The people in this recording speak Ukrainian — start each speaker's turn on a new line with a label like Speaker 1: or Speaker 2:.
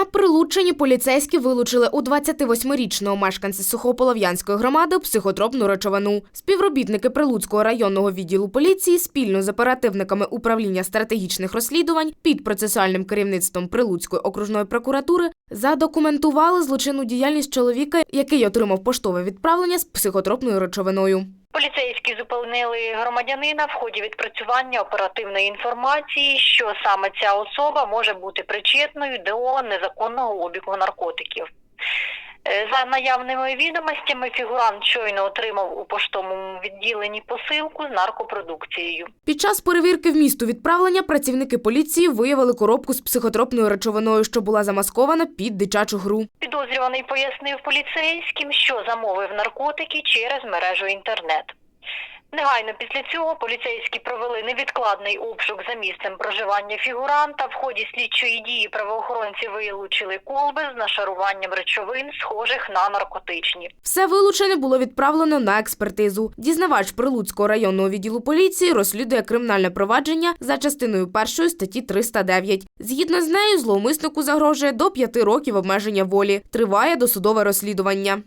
Speaker 1: На Прилуччині поліцейські вилучили у 28-річного мешканця Сухополов'янської громади психотропну речовину. Співробітники Прилуцького районного відділу поліції спільно з оперативниками управління стратегічних розслідувань під процесуальним керівництвом Прилуцької окружної прокуратури задокументували злочинну діяльність чоловіка, який отримав поштове відправлення з психотропною речовиною.
Speaker 2: Поліцейські зупинили громадянина в ході відпрацювання оперативної інформації, що саме ця особа може бути причетною до незаконного обігу наркотиків. За наявними відомостями, фігурант щойно отримав у поштовому відділенні посилку з наркопродукцією.
Speaker 1: Під час перевірки в місту відправлення працівники поліції виявили коробку з психотропною речовиною, що була замаскована під дитячу гру.
Speaker 2: Підозрюваний пояснив поліцейським, що замовив наркотики через мережу інтернет. Негайно після цього поліцейські провели невідкладний обшук за місцем проживання фігуранта. В ході слідчої дії правоохоронці вилучили колби з нашаруванням речовин, схожих на наркотичні.
Speaker 1: Все вилучене було відправлено на експертизу. Дізнавач Прилуцького районного відділу поліції розслідує кримінальне провадження за частиною першої статті 309. Згідно з нею, зловмиснику загрожує до п'яти років обмеження волі. Триває досудове розслідування.